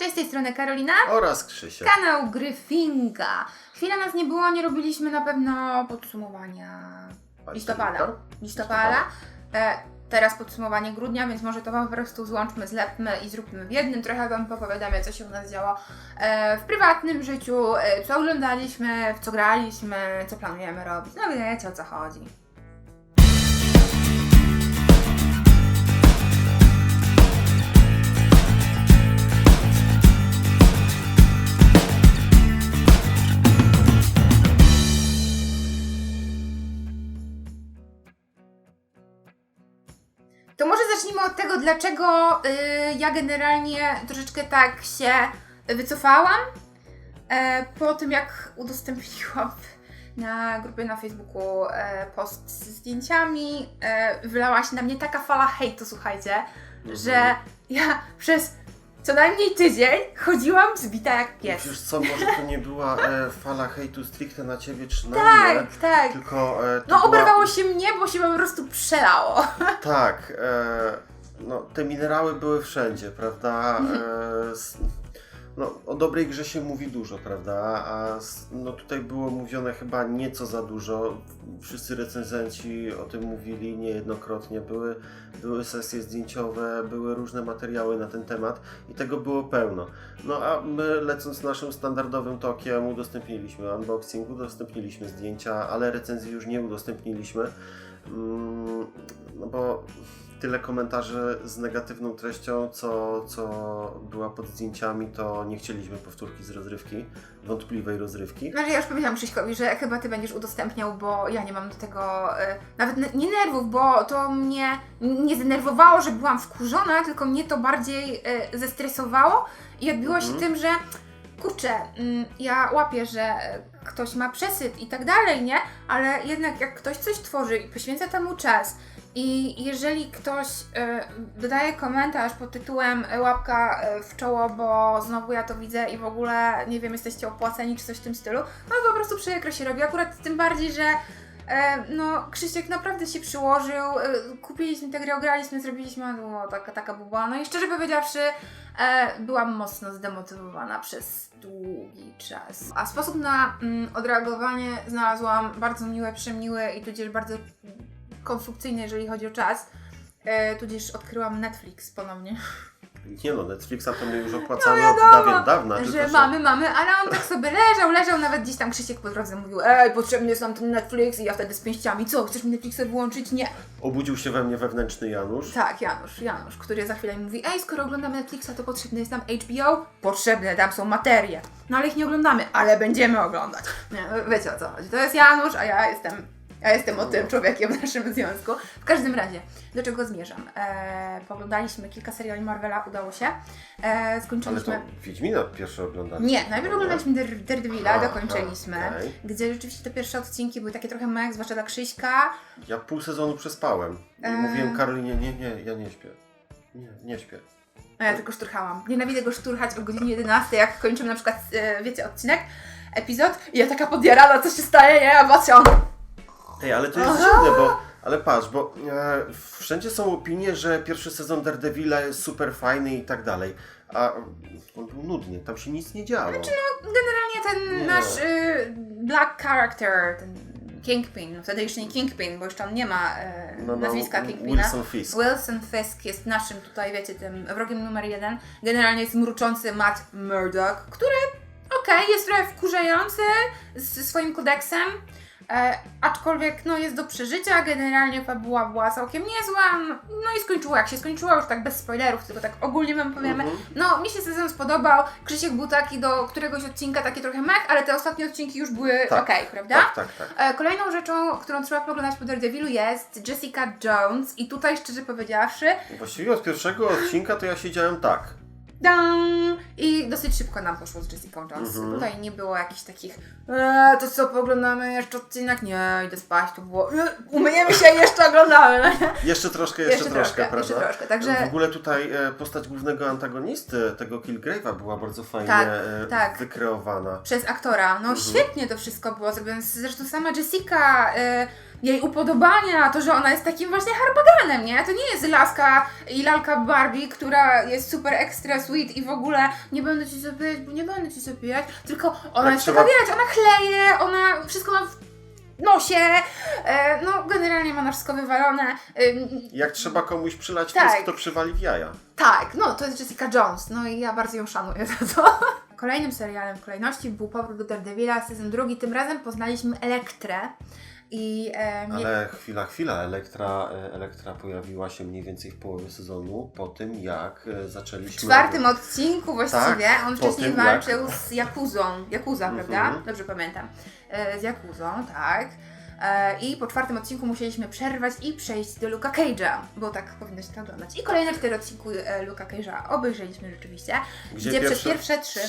Cześć, z tej strony Karolina. oraz Krzysiek. Kanał Gryfinga. Chwilę nas nie było, nie robiliśmy na pewno podsumowania listopada. Listopada. E, teraz podsumowanie grudnia, więc może to po prostu złączmy, zlepmy i zróbmy w jednym. Trochę Wam popowiadamy, co się u nas działo e, w prywatnym życiu, e, co oglądaliśmy, w co graliśmy, co planujemy robić. No wiecie o co chodzi. To może zacznijmy od tego, dlaczego y, ja generalnie troszeczkę tak się wycofałam e, po tym, jak udostępniłam na grupie na Facebooku e, post z zdjęciami. E, wylała się na mnie taka fala hejtu, słuchajcie, Mhm. że ja przez co najmniej tydzień chodziłam zbita jak pies. Wiesz co, może to nie była e, fala hejtu stricte na ciebie czy na mnie, Tak, tak. tylko e, to No była, oberwało się mnie, bo się po prostu przelało. Tak, e, no te minerały były wszędzie, prawda? E, s, no, o dobrej grze się mówi dużo, prawda? A no, tutaj było mówione chyba nieco za dużo. Wszyscy recenzenci o tym mówili niejednokrotnie. Były, były sesje zdjęciowe, były różne materiały na ten temat i tego było pełno. No a my lecąc naszym standardowym tokiem udostępniliśmy unboxing, udostępniliśmy zdjęcia, ale recenzji już nie udostępniliśmy. Mm, No bo tyle komentarzy z negatywną treścią, co, co była pod zdjęciami, to nie chcieliśmy powtórki z rozrywki, wątpliwej rozrywki. Znaczy ja już powiedziałam Krzyśkowi, że chyba ty będziesz udostępniał, bo ja nie mam do tego e, nawet nie nerwów, bo to mnie nie zdenerwowało, że byłam wkurzona, tylko mnie to bardziej e, zestresowało i odbiło się Mhm. tym, że kurczę, mm, ja łapię, że ktoś ma przesyt i tak dalej, nie? Ale jednak jak ktoś coś tworzy i poświęca temu czas i jeżeli ktoś e, dodaje komentarz pod tytułem e, łapka e, w czoło, bo znowu ja to widzę i w ogóle, nie wiem, jesteście opłaceni czy coś w tym stylu, no po prostu przykro się robi. Akurat tym bardziej, że no Krzysiek naprawdę się przyłożył, kupiliśmy tę grę, ograliśmy, zrobiliśmy, no taka, taka buba. No i szczerze powiedziawszy, byłam mocno zdemotywowana przez długi czas. A sposób na mm, odreagowanie znalazłam bardzo miłe, przemiłe i tudzież bardzo konstrukcyjne, jeżeli chodzi o czas. E, tudzież odkryłam Netflix ponownie. Nie no, Netflixa to my już opłacamy No od wiadomo, dawien dawna. że mamy, mamy, ale on tak sobie leżał, leżał, nawet gdzieś tam Krzysiek po drodze mówił Ej, potrzebny jest nam ten Netflix i ja wtedy z pięściami, co, chcesz mi Netflixa wyłączyć? Nie. Obudził się we mnie wewnętrzny Janusz. Tak, Janusz, Janusz, który za chwilę mi mówi Ej, skoro oglądamy Netflixa, to potrzebny jest nam HBO? Potrzebne, tam są materie. No ale ich nie oglądamy, ale będziemy oglądać. Nie, wiecie o co chodzi. To jest Janusz, a ja jestem... Ja jestem o tym człowiekiem w naszym związku. W każdym razie, do czego zmierzam? Eee, poglądaliśmy kilka seriali Marvela, udało się. Ale skończyliśmy... to Wiedźmina pierwsze oglądaliśmy. Nie, najpierw oglądaliśmy Dar- Daredevila, Aha, dokończyliśmy, okej. gdzie rzeczywiście te pierwsze odcinki były takie trochę mech, zwłaszcza dla Krzyśka. Ja pół sezonu przespałem. I Eee. mówiłem Karolinie, nie, nie, ja nie śpię. Nie, nie śpię. A ja tylko szturchałam. Nienawidzę go szturchać o godzinie 11, jak kończymy na przykład, e, wiecie, odcinek, epizod i ja taka podjarana, co się staje, nie? A patrzę, on... Ej, ale to jest dziwne, bo. Ale patrz, bo e, wszędzie są opinie, że pierwszy sezon Daredevila jest super fajny i tak dalej. A on był nudny, tam się nic nie działo. Znaczy, no, Generalnie ten Nie. nasz y, black character, ten Kingpin, wtedy jeszcze nie Kingpin, bo jeszcze on nie ma e, No, no, nazwiska Kingpina. Wilson Fisk. Wilson Fisk jest naszym tutaj, wiecie, tym wrogiem numer jeden. Generalnie jest mruczący Matt Murdock, który, okej, jest trochę wkurzający ze swoim kodeksem, e, aczkolwiek no, jest do przeżycia. Generalnie fabuła była całkiem niezła. No i skończyło jak się skończyło, już tak bez spoilerów, tylko tak ogólnie wam powiemy. Mhm. No, mi się sezon spodobał. Krzysiek był taki do któregoś odcinka taki trochę mech, ale te ostatnie odcinki już były Tak. okej, prawda? Tak, tak, tak. E, Kolejną rzeczą, którą trzeba poglądać po Daredevilu jest Jessica Jones i tutaj szczerze powiedziawszy, Właściwie od pierwszego odcinka to ja siedziałem tak. Dam, i dosyć szybko nam poszło z Jessica Jones. Mhm. Tutaj nie było jakichś takich, eee, to co, poglądamy jeszcze odcinek? Nie, idę spać, to było, eee, umyjemy się i jeszcze oglądamy. Jeszcze troszkę, jeszcze, Jeszcze troszkę, troszkę, prawda? jeszcze troszkę, także- W ogóle tutaj e, postać głównego antagonisty, tego Killgrave'a była bardzo fajnie Tak, e, tak. wykreowana. Przez aktora. No Mhm. świetnie to wszystko było zrobione. Zresztą sama Jessica, e, jej upodobania, to, że ona jest takim właśnie harbaganem, nie? To nie jest laska i lalka Barbie, która jest super extra sweet i w ogóle nie będę ci zabijać, bo nie będę ci zabijać, tylko ona Tak jest trzeba- taka, ona chleje, ona wszystko ma w nosie, e, no generalnie ma na wszystko wywalone. Ym, Jak trzeba komuś przylać Tak. pysk, to przywali w jaja. tak, no to jest Jessica Jones, no i ja bardzo ją szanuję za to. Kolejnym serialem w kolejności był powrót do Daredevila, sezon drugi. Tym razem poznaliśmy Elektrę i e, Ale chwila, chwila. Elektra, e, Elektra pojawiła się mniej więcej w połowie sezonu, po tym jak e, w zaczęliśmy... czwartym odcinku właściwie on po wcześniej tym jak- walczył z Jakuzą. Jakuza, Mhm. prawda? Dobrze pamiętam. E, z Jakuzą, tak. E, I po czwartym odcinku musieliśmy przerwać i przejść do Luka Cage'a, bo tak powinno się to oglądać. I kolejne cztery odcinki e, Luka Cage'a obejrzeliśmy rzeczywiście, gdzie, przez pierwsze trzy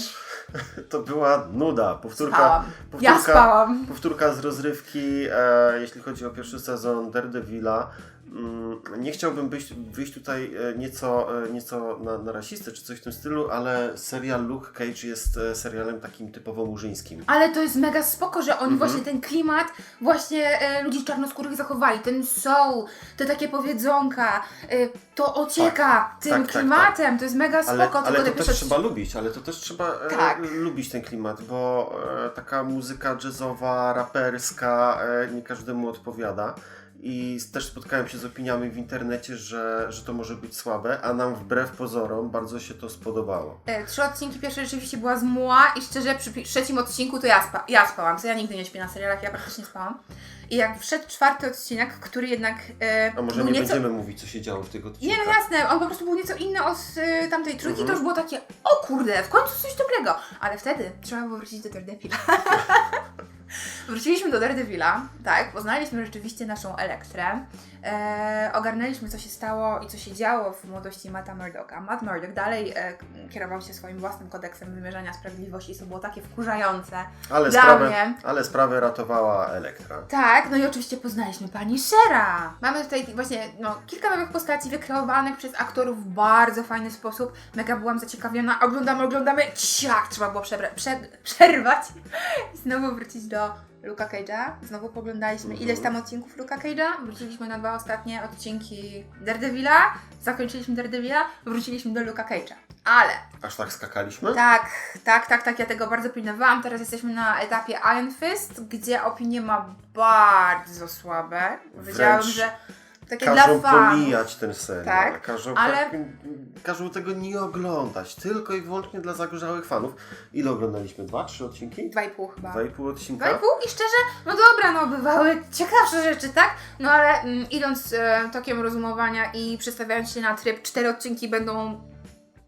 To była nuda. Powtórka, spałam. powtórka, Ja spałam. powtórka z rozrywki, e, jeśli chodzi o pierwszy sezon Daredevila. Mm, Nie chciałbym być, wyjść tutaj e, nieco, nieco na, na rasistę czy coś w tym stylu, ale serial Luke Cage jest serialem takim typowo murzyńskim. Ale to jest mega spoko, że oni Mhm. właśnie ten klimat właśnie e, ludzi czarnoskórych zachowali, ten soul, te takie powiedzonka, e, to ocieka tym tak, tak, klimatem, to jest mega spoko, Ale, tylko ale to też pierwsze trzeba lubić, ale to też trzeba e, Tak. lubić ten klimat, bo e, taka muzyka jazzowa, raperska e, nie każdemu odpowiada. I też spotkałem się z opiniami w internecie, że, że to może być słabe, a nam wbrew pozorom bardzo się to spodobało. E, Trzy odcinki, pierwsze rzeczywiście była zmuła i szczerze przy pi- trzecim odcinku to ja, spa- ja spałam, co ja nigdy nie śpię na serialach, ja praktycznie spałam. I jak wszedł czwarty odcinek, który jednak e, A może nie nieco... będziemy mówić, co się działo w tych Nie odcinkach? no jasne, on po prostu był nieco inny od e, tamtej trójki, Mhm. to już było takie, o kurde, w końcu coś dobrego. Ale wtedy trzeba było wrócić do Daredevila. Wróciliśmy do Daredevila, tak, poznaliśmy rzeczywiście naszą Elektrę, e, ogarnęliśmy co się stało i co się działo w młodości Matta Murdocka. Matt Murdock dalej e, kierował się swoim własnym kodeksem wymierzania sprawiedliwości, co było takie wkurzające. Ale, Dla sprawę, mnie. ale sprawę ratowała Elektra. Tak, no i oczywiście poznaliśmy pani Shera. Mamy tutaj właśnie no, kilka nowych postaci wykreowanych przez aktorów w bardzo fajny sposób. Mega byłam zaciekawiona. Oglądamy, oglądamy. Ciach, trzeba było prze- przerwać i znowu wrócić do Luka Cage'a. Znowu poglądaliśmy Mhm. ileś tam odcinków Luka Cage'a. Wróciliśmy na dwa ostatnie odcinki Daredevila. Zakończyliśmy Daredevila, wróciliśmy do Luka Cage'a. Ale Aż tak skakaliśmy? tak, tak, tak, tak, ja tego bardzo pilnowałam. Teraz jesteśmy na etapie Iron Fist, gdzie opinie ma bardzo słabe. Powiedziałam, Wręcz że takie Każą dla fanów. pomijać ten serial. Tak, każą, ale- tak, każą tego nie oglądać. Tylko i wyłącznie dla zagorzałych fanów. Ile oglądaliśmy? Dwa, trzy odcinki? Dwa i pół chyba. Dwa i pół odcinka? Dwa i pół i szczerze, no dobra, no bywały ciekawsze rzeczy, tak? No ale mm, idąc e, tokiem rozumowania i przestawiając się na tryb, cztery odcinki będą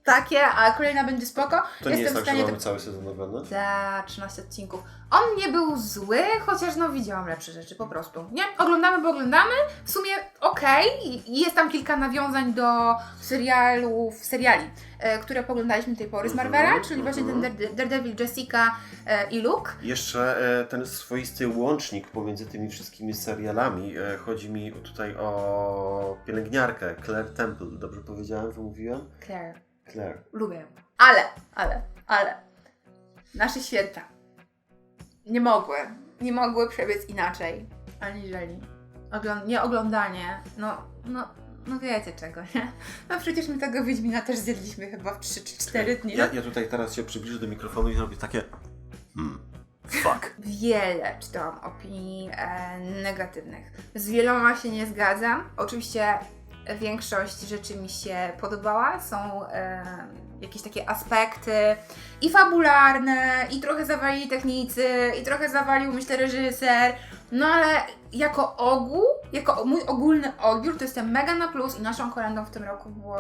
takie, a kolejna będzie spoko. To nie jest tak, że mamy to cały sezon oglądać? Za 13 odcinków. On nie był zły, chociaż no widziałam lepsze rzeczy po prostu. Nie? Oglądamy, bo oglądamy. W sumie okej. i Jest tam kilka nawiązań do serialów, seriali, e, które poglądaliśmy do tej pory z Mhm, Marvela, czyli właśnie ten mhm. Dare- Daredevil, Jessica e, i Luke. Jeszcze e, ten swoisty łącznik pomiędzy tymi wszystkimi serialami. E, chodzi mi tutaj o pielęgniarkę Claire Temple. Dobrze powiedziałem, wymówiłem? Claire. Claire. Lubię ją. Ale, ale, ale. Nasze święta nie mogły, nie mogły przebiec inaczej, aniżeli ogląd- nie oglądanie, no, no, no wiecie czego, nie? No przecież my tego Wiedźmina też zjedliśmy chyba w 3 czy 4 dni. Ja, ja tutaj teraz się przybliżę do mikrofonu i robię takie... Hmm. Fuck. Wiele czytałam opinii e, negatywnych. Z wieloma się nie zgadzam. Oczywiście większość rzeczy mi się podobała. Są e, jakieś takie aspekty i fabularne, i trochę zawalili technicy, i trochę zawalił, myślę, reżyser. No ale jako ogół, jako mój ogólny odbiór, to jestem mega na plus i naszą kolendą w tym roku było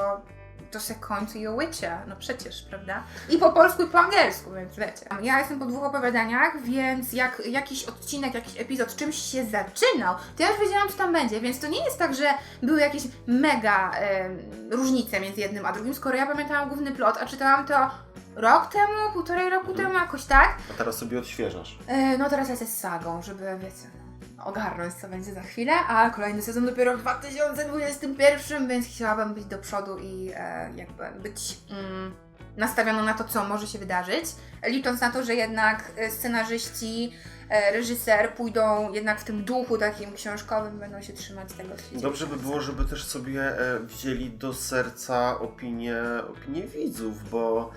to se końcu i Witcher, no przecież, prawda? I po polsku i po angielsku, więc wiecie. Ja jestem po dwóch opowiadaniach, więc jak jakiś odcinek, jakiś epizod czymś się zaczynał, to ja już wiedziałam, co tam będzie, więc to nie jest tak, że były jakieś mega em, różnice między jednym a drugim, skoro ja pamiętałam główny plot, a czytałam to rok temu, półtorej roku temu, jakoś tak. A teraz sobie odświeżasz. E, no teraz lecę z sagą, żeby, wiecie, ogarnąć co będzie za chwilę, a kolejny sezon dopiero w 2021, więc chciałabym być do przodu i e, jakby być mm, nastawiona na to, co może się wydarzyć, licząc na to, że jednak e, scenarzyści e, reżyser pójdą jednak w tym duchu takim książkowym, będą się trzymać tego, Dobrze by było, żeby też sobie e, wzięli do serca opinie, opinie widzów, bo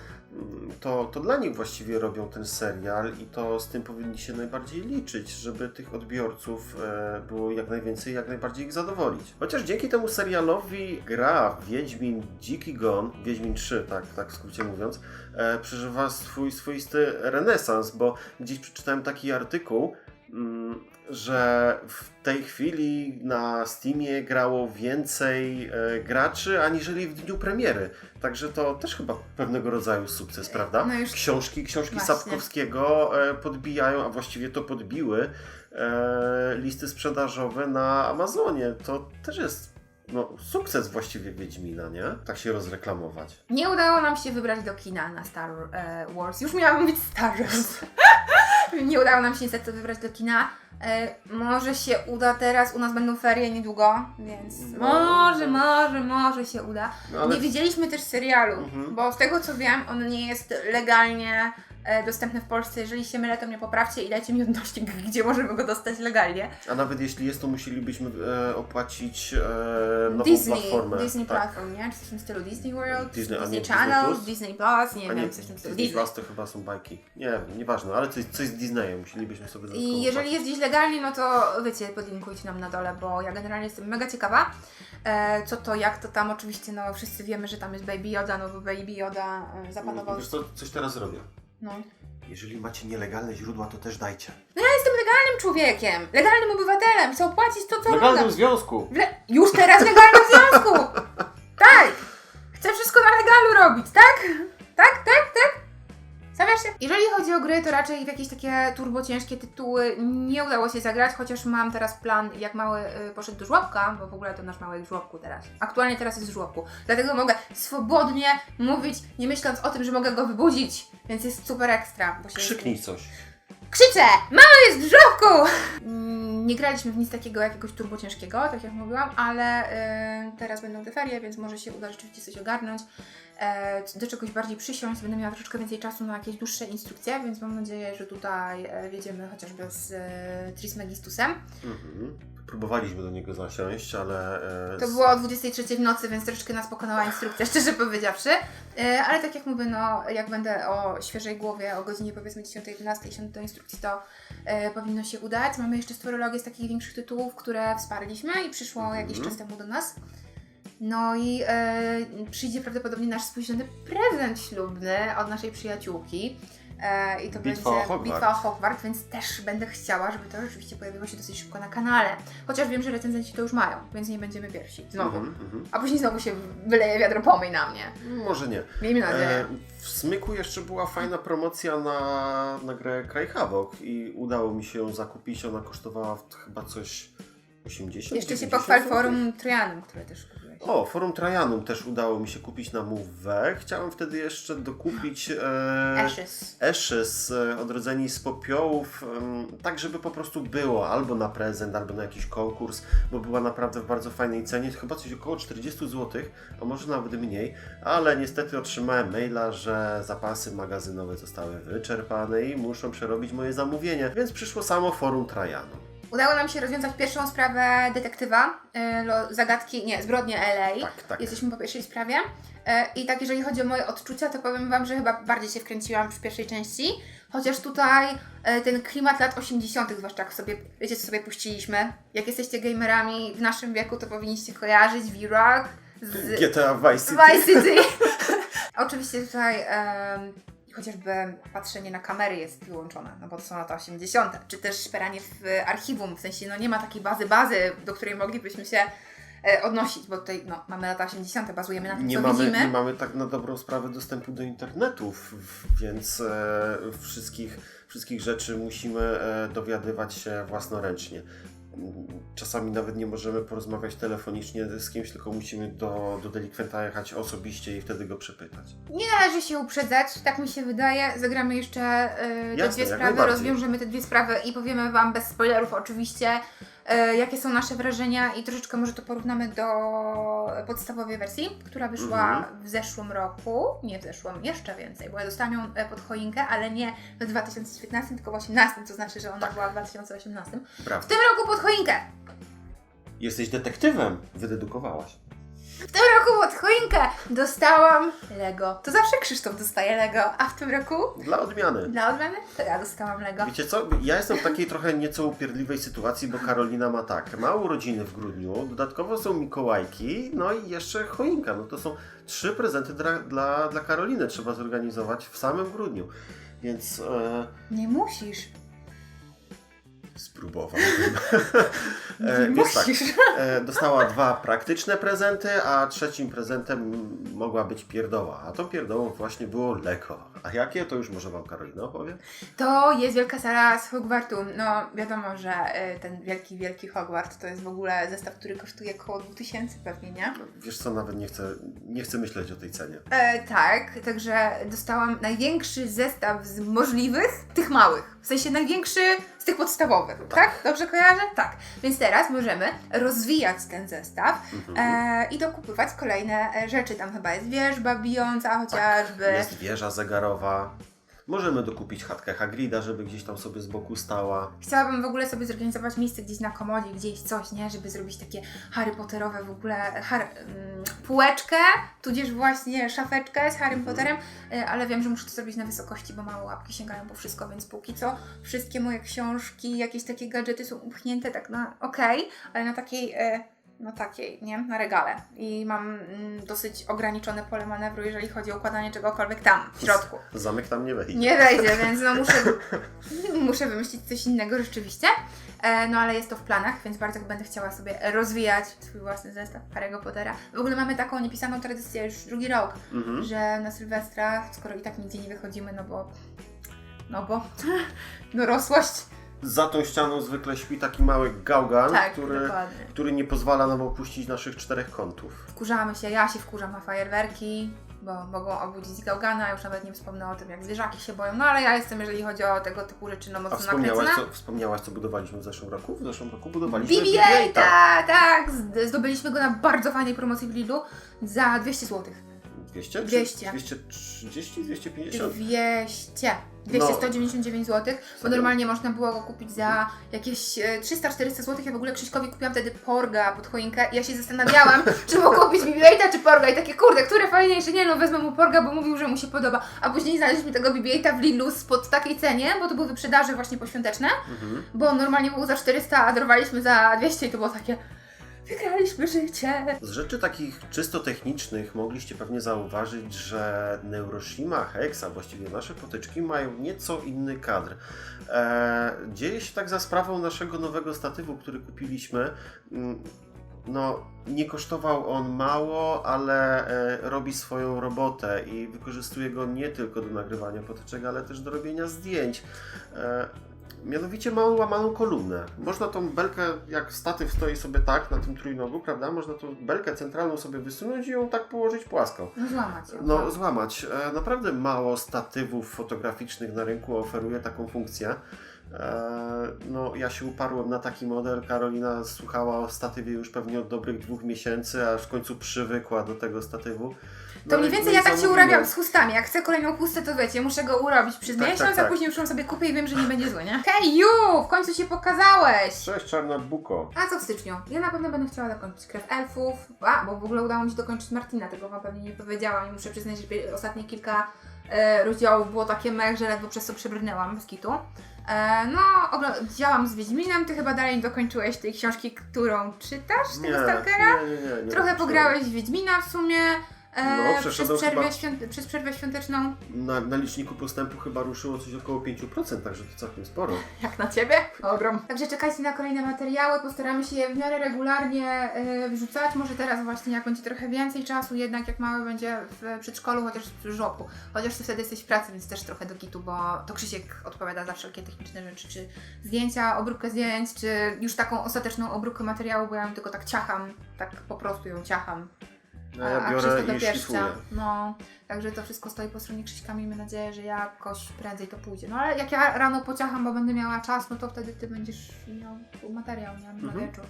to, to dla nich właściwie robią ten serial i to z tym powinni się najbardziej liczyć, żeby tych odbiorców e, było jak najwięcej, jak najbardziej ich zadowolić. Chociaż dzięki temu serialowi gra Wiedźmin Dziki Gon, Wiedźmin 3, tak, tak w skrócie mówiąc, e, przeżywa swój swoisty renesans, bo gdzieś przeczytałem taki artykuł, że w tej chwili na Steamie grało więcej e, graczy aniżeli w dniu premiery. Także to też chyba pewnego rodzaju sukces, prawda? no już- Książki, książki Właśnie. Sapkowskiego e, podbijają, a właściwie to podbiły e, listy sprzedażowe na Amazonie. To też jest no, sukces właściwie Wiedźmina, nie? Tak się rozreklamować. Nie udało nam się wybrać do kina na Star e, Wars. Już miałam mówić Star Wars. nie udało nam się niestety wybrać do kina. E, może się uda teraz, u nas będą ferie niedługo, więc No. może, może, może się uda. No, ale Nie widzieliśmy też serialu, Mhm. bo z tego co wiem, on nie jest legalnie dostępny w Polsce. Jeżeli się mylę, to mnie poprawcie i dajcie mi odnośnik, gdzie możemy go dostać legalnie. A nawet jeśli jest, to musielibyśmy e, opłacić e, nową Disney, platformę. Disney tak. Platform, nie? Czy coś w tym stylu Disney World, Disney, Disney, Channel, Disney Plus? Disney Plus, nie wiem, coś w tym stylu. Disney. Plus to chyba są bajki. Nie nieważne, ale coś, coś z Disneyem musielibyśmy sobie dodatkowo I jeżeli jest gdzieś legalnie, no to wiecie, podlinkujcie nam na dole, bo ja generalnie jestem mega ciekawa, e, co to, jak to tam, oczywiście, no wszyscy wiemy, że tam jest Baby Yoda, no bo Baby Yoda e, zapanował. Wiesz co, coś teraz zrobię. No. Jeżeli macie nielegalne źródła, to też dajcie. Ja jestem legalnym człowiekiem, legalnym obywatelem, chcę opłacić to, co W legalnym oglądam. związku! Le- Już teraz w legalnym związku! Tak! Chcę wszystko na legalu robić, tak? Tak, tak, Stawiasz się? Jeżeli chodzi o gry, to raczej w jakieś takie turbo ciężkie tytuły nie udało się zagrać, chociaż mam teraz plan, jak mały y, poszedł do żłobka, bo w ogóle to nasz mały w żłobku teraz. Aktualnie teraz jest w żłobku. Dlatego mogę swobodnie mówić, nie myśląc o tym, że mogę go wybudzić, więc jest super ekstra. Bo się Krzyknij coś. Krzyczę! Mały jest w żłobku! Mm, Nie graliśmy w nic takiego jakiegoś turbo ciężkiego, tak jak mówiłam, ale y, teraz będą te ferie, więc może się uda rzeczywiście coś ogarnąć. E, do czegoś bardziej przysiąść, będę miała troszeczkę więcej czasu na jakieś dłuższe instrukcje, więc mam nadzieję, że tutaj e, wiedziemy chociażby z e, Trismegistusem. Mhm. Próbowaliśmy do niego zasiąść, ale... E, To było o 23 w nocy, więc troszeczkę nas pokonała instrukcja, szczerze powiedziawszy. E, ale tak jak mówię, no, jak będę o świeżej głowie, o godzinie powiedzmy 10-11 siądę do instrukcji, to e, powinno się udać. Mamy jeszcze storologię z takich większych tytułów, które wsparliśmy i przyszło Mhm. jakiś czas temu do nas. No i przyjdzie prawdopodobnie nasz spóźniony prezent ślubny od naszej przyjaciółki. E, I to Bitwa będzie o bitwa o Hogwart, więc też będę chciała, żeby to rzeczywiście pojawiło się dosyć szybko na kanale. Chociaż wiem, że recenzenci to już mają, więc nie będziemy pierwsi. Znowu. Mhm, mhm. A później znowu się wyleje wiadro pomyj na mnie. Może nie. Miejmy nadzieję. E, w Smyku jeszcze była fajna promocja na, na grę Cry Havoc i udało mi się ją zakupić. Ona kosztowała chyba coś 80 Jeszcze się 90 pochwal forum Trojanem, które też. O, Forum Trajanum też udało mi się kupić na Move. Chciałem wtedy jeszcze dokupić e, Ashes. Ashes, e, odrodzeni z popiołów, em, tak żeby po prostu było, albo na prezent, albo na jakiś konkurs, bo była naprawdę w bardzo fajnej cenie, chyba coś około 40 zł, a może nawet mniej, ale niestety otrzymałem maila, że zapasy magazynowe zostały wyczerpane i muszą przerobić moje zamówienie, więc przyszło samo Forum Trajanum. Udało nam się rozwiązać pierwszą sprawę detektywa, y, zagadki, nie, zbrodnie LA. Tak, tak. Jesteśmy po pierwszej sprawie. E, I tak, jeżeli chodzi o moje odczucia, to powiem Wam, że chyba bardziej się wkręciłam przy pierwszej części. Chociaż tutaj e, ten klimat lat 80., zwłaszcza jak sobie, wiecie co sobie puściliśmy. Jak jesteście gamerami w naszym wieku, to powinniście kojarzyć V-Rock z GTA Vice City. Vice City. Oczywiście tutaj chociażby patrzenie na kamery jest wyłączone, no bo to są lata 80. Czy też szperanie w archiwum, w sensie no nie ma takiej bazy bazy, do której moglibyśmy się e, odnosić, bo tutaj no, mamy lata 80., bazujemy na tym, nie co mamy, widzimy. nie mamy tak na dobrą sprawę dostępu do internetu, w- w- więc e, wszystkich, wszystkich rzeczy musimy e, dowiadywać się własnoręcznie. Czasami nawet nie możemy porozmawiać telefonicznie z kimś, tylko musimy do, do delikwenta jechać osobiście i wtedy go przepytać. Nie należy się uprzedzać, tak mi się wydaje. Zagramy jeszcze e, te Jasne, dwie jak sprawy, najbardziej. rozwiążemy te dwie sprawy i powiemy Wam bez spoilerów oczywiście, jakie są nasze wrażenia i troszeczkę może to porównamy do podstawowej wersji, która wyszła Mhm. w zeszłym roku. Nie w zeszłym, jeszcze więcej, bo ja dostałam ją e, pod choinkę, ale nie w 2019, tylko w 2018, to znaczy, że ona Tak. była w 2018. W Prawda. tym roku pod choinkę! Jesteś detektywem, wydedukowałaś. W tym roku pod choinkę dostałam Lego. To zawsze Krzysztof dostaje Lego, a w tym roku Dla odmiany. dla odmiany to ja dostałam Lego. Wiecie co? Ja jestem w takiej trochę nieco upierdliwej sytuacji, bo Karolina ma tak. Ma urodziny w grudniu, dodatkowo są Mikołajki, no i jeszcze choinka. No to są trzy prezenty dla, dla, dla Karoliny trzeba zorganizować w samym grudniu. Więc e, Nie musisz. Spróbowałbym. E, więc tak, e, dostała dwa praktyczne prezenty, a trzecim prezentem mogła być pierdoła. A tą pierdołą właśnie było Lego. A jakie to już może Wam Karolina opowie? To jest wielka sala z Hogwartu. No wiadomo, że y, ten wielki, wielki Hogwart to jest w ogóle zestaw, który kosztuje około 2000 pewnie, nie? No, Wiesz co, nawet nie chcę, nie chcę myśleć o tej cenie. E, tak, także dostałam największy zestaw z możliwych, tych małych. W sensie największy z tych podstawowych, tak? Dobrze kojarzę? Tak. Więc teraz możemy rozwijać ten zestaw Mhm. e, i dokupywać kolejne e, rzeczy. Tam chyba jest wierzba bijąca chociażby. Jest wieża zegarowa. Możemy dokupić chatkę Hagrida, żeby gdzieś tam sobie z boku stała. Chciałabym w ogóle sobie zorganizować miejsce gdzieś na komodzie, gdzieś coś, nie? Żeby zrobić takie Harry Potterowe w ogóle, har, mm, półeczkę, tudzież właśnie szafeczkę z Harry Mhm. Potterem, y, ale wiem, że muszę to zrobić na wysokości, bo małe łapki sięgają po wszystko, więc póki co wszystkie moje książki, jakieś takie gadżety są upchnięte tak na okej, ale na takiej... y, no takiej, nie? Na regale. I mam mm, dosyć ograniczone pole manewru, jeżeli chodzi o układanie czegokolwiek tam, w środku. Zamek tam nie wejdzie. Nie wejdzie, więc no muszę, muszę wymyślić coś innego rzeczywiście. E, no ale jest to w planach, więc bardzo będę chciała sobie rozwijać swój własny zestaw Harry'ego Pottera. W ogóle mamy taką niepisaną tradycję już drugi rok, Mhm. że na Sylwestra, skoro i tak nigdzie nie wychodzimy, no bo... No bo... Dorosłość. Za tą ścianą zwykle śpi taki mały gałgan, Tak, który, dokładnie. który nie pozwala nam opuścić naszych czterech kątów. Wkurzamy się, ja się wkurzam na fajerwerki, bo mogą obudzić gałgana, już nawet nie wspomnę o tym, jak zwierzaki się boją, no ale ja jestem, jeżeli chodzi o tego typu rzeczy, no A mocno wspomniałaś nakręcona. co, wspomniałaś, co budowaliśmy w zeszłym roku? W zeszłym roku budowaliśmy BB-8, tak! Z- Zdobyliśmy go na bardzo fajnej promocji w Lidlu za 200 zł. 200? 200. 230? 250? 200. 200, No. 199 zł, bo normalnie można było go kupić za jakieś e, 300-400 zł. Ja w ogóle Krzyśkowi kupiłam wtedy Porga pod choinkę i ja się zastanawiałam, czy mu kupić BB-8 czy Porga i takie kurde, które fajniejsze, nie no wezmę mu Porga, bo mówił, że mu się podoba, a później znaleźliśmy tego BB-8 w Lidlu spod takiej cenie, bo to były wyprzedaże właśnie poświąteczne, Mhm. bo normalnie był za 400, a dorwaliśmy za 200 i to było takie wygraliśmy życie. Z rzeczy takich czysto technicznych mogliście pewnie zauważyć, że Neuroshima, Hex, a właściwie nasze potyczki mają nieco inny kadr. E, dzieje się tak za sprawą naszego nowego statywu, który kupiliśmy. Mm, No, nie kosztował on mało, ale e, robi swoją robotę i wykorzystuje go nie tylko do nagrywania potyczek, ale też do robienia zdjęć. E, Mianowicie ma łamaną kolumnę. Można tą belkę, jak statyw stoi sobie tak na tym trójnogu, prawda? Można tą belkę centralną sobie wysunąć i ją tak położyć płasko. No złamać ją. No, złamać. E, Naprawdę mało statywów fotograficznych na rynku oferuje taką funkcję. E, No, ja się uparłem na taki model. Karolina słuchała o statywie już pewnie od dobrych dwóch miesięcy, aż w końcu przywykła do tego statywu. No To mniej więcej no ja tak się urabiam z chustami. Jak chcę kolejną chustę, to wiecie, muszę go urobić przez Tak, miesiąc, tak, tak. a później już ją sobie kupię i wiem, że nie będzie zły, nie? Hej, Ju! W końcu się pokazałeś! Cześć, czarna buko. A co w styczniu? Ja na pewno będę chciała dokończyć Krew Elfów. A, bo w ogóle udało mi się dokończyć Martina, tego wam pewnie nie powiedziałam i muszę przyznać, że ostatnie kilka rozdziałów było takie mech, że ledwo przez to przebrnęłam bez kitu. E, no, działam z Wiedźminem, ty chyba dalej nie dokończyłeś tej książki, którą czytasz, tego Stalkera? nie, nie, nie, nie Trochę nie. pograłeś w Wiedźmina w sumie. E, No, przez, przeszedłem przerwę chyba- świąt- przez przerwę świąteczną. Na, na liczniku postępu chyba ruszyło coś około 5%, także to całkiem sporo. Jak na ciebie? Ogrom. Także czekajcie na kolejne materiały, postaramy się je w miarę regularnie e, wrzucać. Może teraz właśnie, jak będzie trochę więcej czasu, jednak jak mały będzie w przedszkolu, chociaż w żoku. Chociaż ty wtedy jesteś w pracy, więc też trochę do kitu, bo to Krzysiek odpowiada za wszelkie techniczne rzeczy, czy zdjęcia, obróbkę zdjęć, czy już taką ostateczną obróbkę materiału, bo ja ją tylko tak ciacham, tak po prostu ją ciacham. No ja a biorę i pierścia. No, także to wszystko stoi po stronie Krzyśka. Miejmy nadzieję, że jakoś prędzej to pójdzie. No ale jak ja rano pociacham, bo będę miała czas, no to wtedy ty będziesz miał materiał, nie? Na Mhm. wieczór.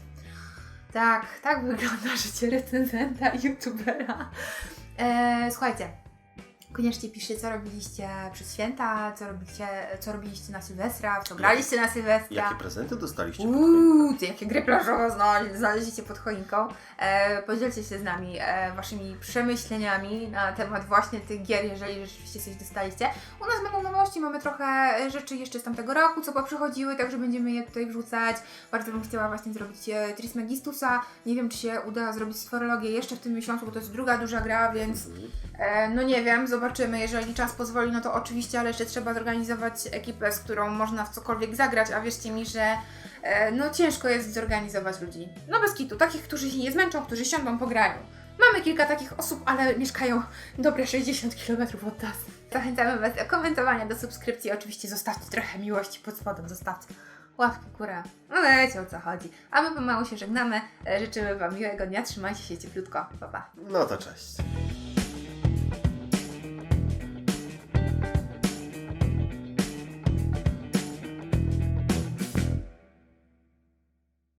Tak, tak wygląda życie recenzenta i youtubera. E, słuchajcie, koniecznie piszcie, co robiliście przez święta, co robiliście, co robiliście na Sylwestra, w co graliście na Sylwestra. Jakie prezenty dostaliście? pod? Uuu, jakie gry plażowe znale- znaleźliście pod choinką. E, podzielcie się z nami e, waszymi przemyśleniami na temat właśnie tych gier, jeżeli rzeczywiście coś dostaliście. U nas będą nowości, mamy trochę rzeczy jeszcze z tamtego roku, co poprzychodziły, także będziemy je tutaj wrzucać. Bardzo bym chciała właśnie zrobić e, Trismegistusa. Nie wiem, czy się uda zrobić sforologię jeszcze w tym miesiącu, bo to jest druga duża gra, więc Mhm. E, no nie wiem, zobaczymy. Jeżeli czas pozwoli, no to oczywiście, ale jeszcze trzeba zorganizować ekipę, z którą można w cokolwiek zagrać, a wierzcie mi, że e, no ciężko jest zorganizować ludzi. No bez kitu, takich, którzy się nie zmęczą, którzy siądą, pograją. Mamy kilka takich osób, ale mieszkają dobre 60 km od nas. Zachęcamy Was do komentowania, do subskrypcji. Oczywiście zostawcie trochę miłości pod spodem, zostawcie łapkę w górę. No wiecie o co chodzi. A my pomału się żegnamy. E, Życzymy Wam miłego dnia, trzymajcie się cieplutko. Pa, pa. No to cześć.